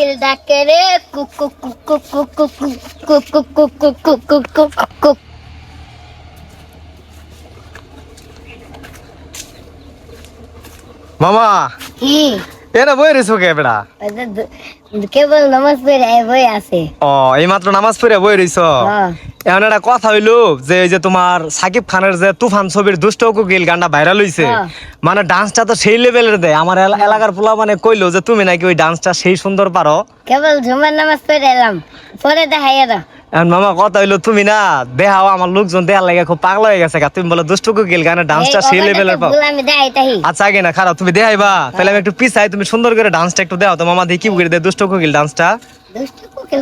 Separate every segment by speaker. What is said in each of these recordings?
Speaker 1: কোকিল ডাকে রে কুক কুক কুক কুক কুক কুক কুক কুক কুক কুক কুক কুক কুক কুক কুক
Speaker 2: মামা
Speaker 1: কি
Speaker 2: এরা বই রেছো কে বেড়া
Speaker 1: কেবল নামাজ পড়ে বই আছে
Speaker 2: ও এই মাত্র নামাজ পড়ে বই রইছ
Speaker 1: হ্যাঁ।
Speaker 2: এখন একটা কথা হইল যে এই যে তোমার সাকিব খানের যে তুফান ছবির দুষ্ট কুকিল গানটা ভাইরাল হইছে
Speaker 1: হ্যাঁ।
Speaker 2: মানে ডান্সটা তো সেই লেভেলের দেয়। আমার এলা- এলাকার পোলা মানে কইলো যে তুমি নাকি ওই ডান্সটা সেই সুন্দর পারো?
Speaker 1: কেবল ঝুমার নামাজ পড়ে এলাম। পরে দেখাই
Speaker 2: এখন মামা কথা হইল তুমি না দেহাও আমার লোকজন দেহার লাগে খুব পাগলা হয়ে গেছে। তুমি বলো দুষ্ট কুকিল গানের ডান্সটা সেই লেভেলের পাও? আচ্ছা আগে না খারাপ তুমি দেখাইবা। তাহলে আমি একটু পিছাই তুমি সুন্দর করে ডান্সটা একটু দেও তো মামা দেখি কি করে দে দুষ্ট কোকিল ডান্সটা
Speaker 1: দুষ্ট কোকিল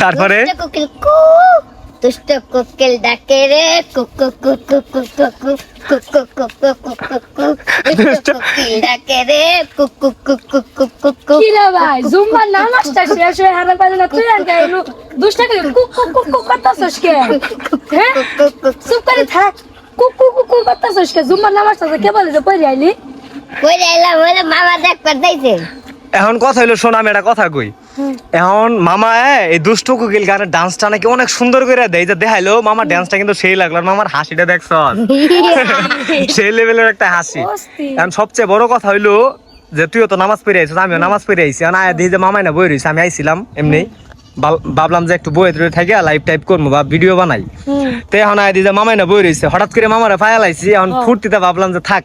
Speaker 2: তারপরে
Speaker 1: কোকিল কু তুষ্ট কোকিল ডাকে রে কুকু কুকু কুকু কুকু কুকু কুকু তুষ্ট কোকিল ডাকে রে কুকু কুকু কুকু কুকু
Speaker 3: কিলা ভাই জুম্বা না নাস্তা শেষ হয়ে হারা পারে না তুই আর গায় নু দুষ্ট কোকিল কুকু কুকু করতাছস কে হ্যাঁ চুপ করে থাক কুকু কুকু করতাছস কে জুম্বা নামাজটা কে বলে যে পড়ে আইলি
Speaker 1: পড়ে আইলাম বলে মামা দেখ করতাইছে
Speaker 2: এখন কথা হইল শোন আমি একটা কথা কই। এখন মামা এই দুষ্ট কোকিল গানের ডান্সটা নাকি অনেক সুন্দর করে দেয়। যে দেখাইলো মামার ডান্সটা কিন্তু সেই লাগল মামার হাসিটা দেখছ? সেই লেভেলের একটা হাসি। এখন সবচেয়ে বড় কথা হইল যে তুইও তো নামাজ পড়ে আইছিস আমিও নামাজ পড়ে আইছি। এখন আয়া দিয়ে যে মামাই না বই রইছে আমি আইছিলাম এমনি। বাল- ভাবলাম যে একটু বই টুয়ে থাকে লাইভ টাইপ করব বা ভিডিও বানাই। তো এখন আয়া দিয়ে যে মামাই না বই রইছে হঠাৎ করে মামারে ফায়াল আইছি এখন ফুর্তিতে ভাবলাম যে থাক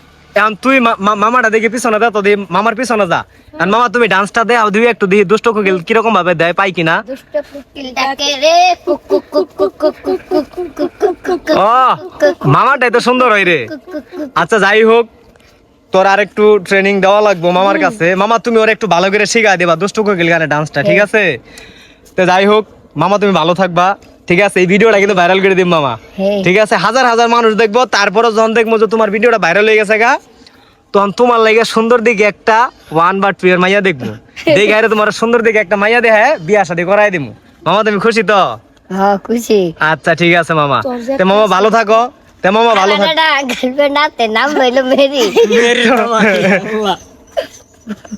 Speaker 2: এখন তুই মামাটা দেখে পিছনে দে তো দিয়ে মামার পিছনে যা আর মামা তুমি ডান্সটা দে আর দুই একটু দিয়ে দুষ্ট কোকিল কীরকম ভাবে দেয় পাই কিনা ও মামাটাই তো সুন্দর হয় রে আচ্ছা যাই হোক তোর আর একটু ট্রেনিং দেওয়া লাগবো মামার কাছে মামা তুমি ওর একটু ভালো করে শিখা দেবা দুষ্ট কোকিল গানে ডান্সটা ঠিক আছে তো যাই হোক মামা তুমি ভালো থাকবা ঠিক আছে এই ভিডিওটা কিন্তু ভাইরাল করে দিম মামা।
Speaker 1: হ্যাঁ।
Speaker 2: ঠিক আছে হাজার হাজার মানুষ দেখব তারপরে যখন দেখব যে তোমার ভিডিওটা ভাইরাল হয়ে গেছে গা তখন তোমার লাগে সুন্দর দিকে একটা ওয়ান বা টু এর মাইয়া দেখব। দেখে আরে তোমার সুন্দর দিকে একটা মাইয়া দেখে বিয়া শাদী করাই দিমু। মামা তুমি খুশি তো?
Speaker 1: হ্যাঁ খুশি।
Speaker 2: আচ্ছা ঠিক আছে মামা। তে মামা ভালো থাকো। তে মামা ভালো থাকো
Speaker 1: গার্লফ্রেন্ড আছে নাম হইল মেরি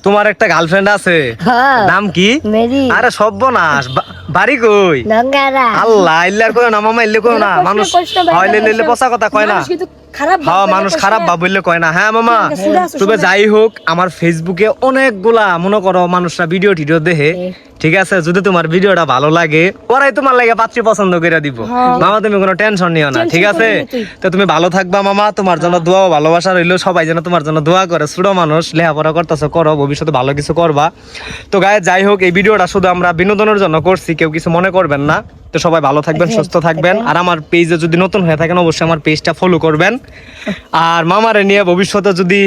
Speaker 2: তোমার একটা গার্লফ্রেন্ড আছে।
Speaker 1: হ্যাঁ।
Speaker 2: নাম কি?
Speaker 1: মেরি
Speaker 2: আরে সর্বনাশ বাড়ি কই? আল্লাহ ইল্লার কই না মামা ইল্লে কই না মানুষ হইলে
Speaker 3: লইলে
Speaker 2: পচা কথা কয় না? হ্যাঁ মানুষ খারাপ। ভাব বললে কয় না। হ্যাঁ মামা তবে যাই হোক আমার ফেসবুকে অনেকগুলা মনে করো মানুষরা ভিডিও টিডিও দেখে ঠিক আছে? যদি তোমার ভিডিওটা ভালো লাগে ওরাই তোমার লাগে পাত্রী পছন্দ করে দিব। মামা তুমি কোনো টেনশন নিও না ঠিক আছে। তো তুমি ভালো থাকবা মামা। তোমার জন্য দোয়া ভালোবাসা রইল। সবাই যেন তোমার জন্য দোয়া করে। ছোট মানুষ লেখাপড়া করতেছো করো ভবিষ্যতে ভালো কিছু করবা। তো গায়ে যাই হোক এই ভিডিওটা শুধু আমরা বিনোদনের জন্য করছি কেউ কিছু মনে করবেন না। তো সবাই ভালো থাকবেন সুস্থ থাকবেন। আর আমার পেজে যদি নতুন হয়ে থাকেন অবশ্যই আমার পেজটা ফলো করবেন। আর মামারে নিয়ে ভবিষ্যতে যদি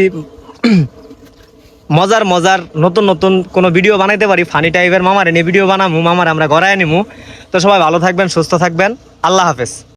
Speaker 2: মজার মজার নতুন নতুন কোনো ভিডিও বানাইতে পারি ফানি টাইপের মামারে নিয়ে ভিডিও বানামু মামার আমরা গড়ায় নিমু। তো সবাই ভালো থাকবেন সুস্থ থাকবেন। আল্লাহ হাফেজ।